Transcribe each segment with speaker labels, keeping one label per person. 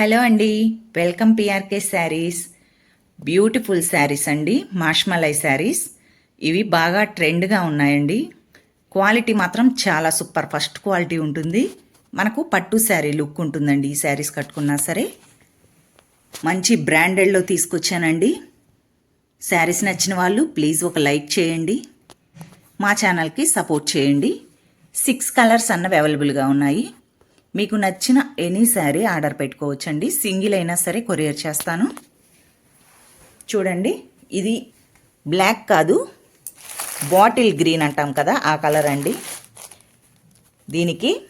Speaker 1: Hello అండి. Welcome P R K saris. Beautiful saris అండి. మాష్మలై శారీస్. ఇవి బాగా ట్రెండ్గా ఉన్నాయండి. క్వాలిటీ మాత్రం చాలా సూపర్. ఫస్ట్ క్వాలిటీ ఉంటుంది. మనకు పట్టు శారీ లుక్ ఉంటుందండి ఈ శారీస్ కట్టుకున్నా సరే. మంచి బ్రాండెడ్లో తీసుకొచ్చానండి. శారీస్ నచ్చిన వాళ్ళు ప్లీజ్ ఒక లైక్ చేయండి. మా ఛానల్కి సపోర్ట్ చేయండి. సిక్స్ కలర్స్ అన్నవి అవైలబుల్గా ఉన్నాయి. మీకు నచ్చిన ఎనీ శారీ ఆర్డర్ పెట్టుకోవచ్చండి. సింగిల్ అయినా సరే కొరియర్ చేస్తాను. చూడండి ఇది బ్లాక్ కాదు బాటిల్ గ్రీన్ అంటాం కదా ఆ కలర్ అండి. దీనికి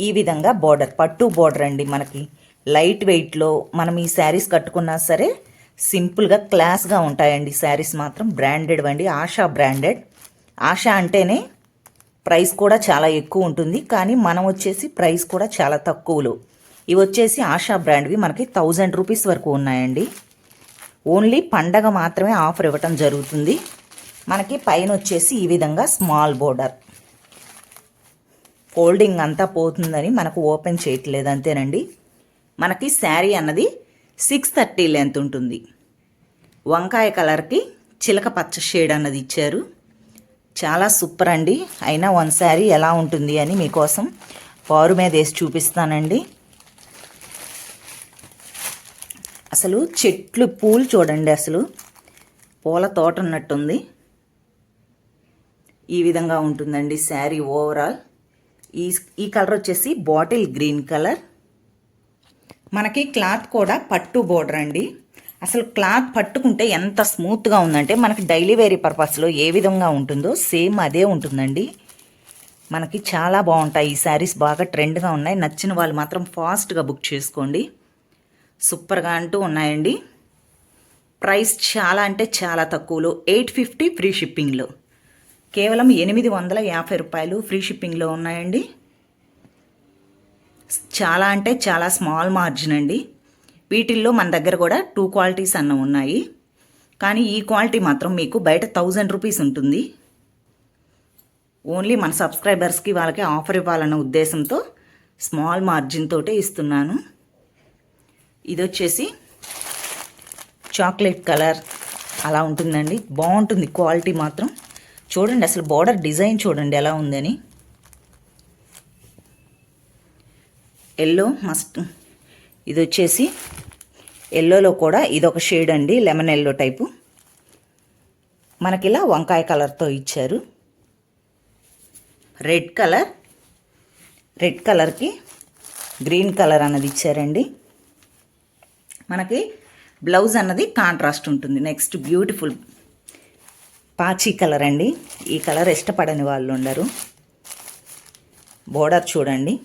Speaker 1: ఈ విధంగా బార్డర్ పట్టు బార్డర్ అండి మనకి. లైట్ వెయిట్లో మనం ఈ శారీస్ కట్టుకున్నా సరే సింపుల్గా క్లాస్గా ఉంటాయండి. శారీస్ మాత్రం బ్రాండెడ్ అండి ఆశా బ్రాండెడ్. ఆశా అంటేనే ప్రైస్ కూడా చాలా ఎక్కువ ఉంటుంది. కానీ మనం వచ్చేసి ప్రైస్ కూడా చాలా తక్కువలో. ఇవి వచ్చేసి ఆశా బ్రాండ్వి. మనకి థౌజండ్ రూపీస్ వరకు ఉన్నాయండి. ఓన్లీ పండగ మాత్రమే ఆఫర్ ఇవ్వటం జరుగుతుంది. మనకి పైన వచ్చేసి ఈ విధంగా స్మాల్ బోర్డర్. ఫోల్డింగ్ అంతా పోతుందని మనకు ఓపెన్ చేయట్లేదు అంతేనండి. మనకి శారీ అన్నది సిక్స్ థర్టీ లెంత్ ఉంటుంది. వంకాయ కలర్కి చిలక పచ్చ షేడ్ అన్నది ఇచ్చారు. చాలా సూపర్ అండి. అయినా వన్ శారీ ఎలా ఉంటుంది అని మీకోసం పారు మీద వేసి చూపిస్తానండి. అసలు చెట్లు పూలు చూడండి అసలు. పూల తోట ఉన్నట్టుంది ఈ విధంగా ఉంటుందండి శారీ ఓవరాల్. ఈ ఈ కలర్ వచ్చేసి బాటిల్ గ్రీన్ కలర్. మనకి క్లాత్ కూడా పట్టు బోర్డర్ అండి. అసలు క్లాత్ పట్టుకుంటే ఎంత స్మూత్గా ఉందంటే మనకి డైలీ వేరీ పర్పస్లో ఏ విధంగా ఉంటుందో సేమ్ అదే ఉంటుందండి. మనకి చాలా బాగుంటాయి. ఈ శారీస్ బాగా ట్రెండ్గా ఉన్నాయి. నచ్చిన వాళ్ళు మాత్రం ఫాస్ట్గా బుక్ చేసుకోండి. సూపర్గా అంటూ ఉన్నాయండి. ప్రైస్ చాలా అంటే చాలా తక్కువలో ఎయిట్ ఫిఫ్టీ ఫ్రీ షిప్పింగ్లో. కేవలం ఎనిమిది వందల యాభై రూపాయలు ఫ్రీ షిప్పింగ్లో ఉన్నాయండి. చాలా అంటే చాలా స్మాల్ మార్జిన్ అండి. వీటిల్లో మన దగ్గర కూడా టూ క్వాలిటీస్ అన్న ఉన్నాయి. కానీ ఈ క్వాలిటీ మాత్రం మీకు బయట థౌజండ్ రూపీస్ ఉంటుంది. ఓన్లీ మన సబ్స్క్రైబర్స్కి వాళ్ళకి ఆఫర్ ఇవ్వాలన్న ఉద్దేశంతో స్మాల్ మార్జిన్ తోటే ఇస్తున్నాను. ఇది వచ్చేసి చాక్లెట్ కలర్ అలా ఉంటుందండి. బాగుంటుంది క్వాలిటీ మాత్రం. చూడండి అసలు బార్డర్ డిజైన్ చూడండి ఎలా ఉందని. ఎల్లో మస్ట్ ఇది వచ్చేసి ఎల్లోలో కూడా ఇదొక షేడ్ అండి లెమన్ ఎల్లో టైపు మనకి ఇలా వంకాయ కలర్తో ఇచ్చారు. రెడ్ కలర్ రెడ్ కలర్కి గ్రీన్ కలర్ అన్నది ఇచ్చారండి. మనకి బ్లౌజ్ అన్నది కాంట్రాస్ట్ ఉంటుంది. నెక్స్ట్ బ్యూటిఫుల్ పాచీ కలర్ అండి. ఈ కలర్ ఇష్టపడని వాళ్ళు ఉండరు. బోర్డర్ చూడండి.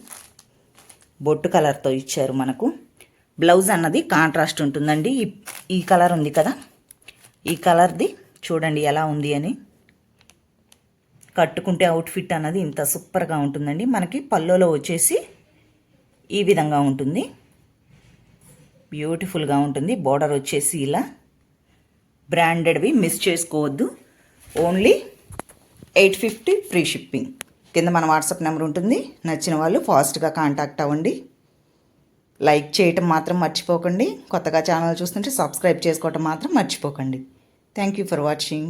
Speaker 1: బొట్టు కలర్తో ఇచ్చారు మనకు. బ్లౌజ్ అన్నది కాంట్రాస్ట్ ఉంటుందండి. ఈ ఈ కలర్ ఉంది కదా? ఈ కలర్ది చూడండి ఎలా ఉంది అని. కట్టుకుంటే అవుట్ఫిట్ అన్నది ఇంత సూపర్గా ఉంటుందండి. మనకి పల్లోలో వచ్చేసి ఈ విధంగా ఉంటుంది. బ్యూటిఫుల్గా ఉంటుంది. బోర్డర్ వచ్చేసి ఇలా. బ్రాండెడ్వి మిస్ చేసుకోవద్దు. Only eight fifty free shipping కింద మన వాట్సాప్ నెంబర్ ఉంటుంది. నచ్చిన వాళ్ళు ఫాస్ట్గా కాంటాక్ట్ అవ్వండి. లైక్ చేయటం మాత్రం మర్చిపోకండి. కొత్తగా ఛానల్ చూస్తుంటే సబ్స్క్రైబ్ చేసుకోవటం మాత్రం మర్చిపోకండి. Thank you for watching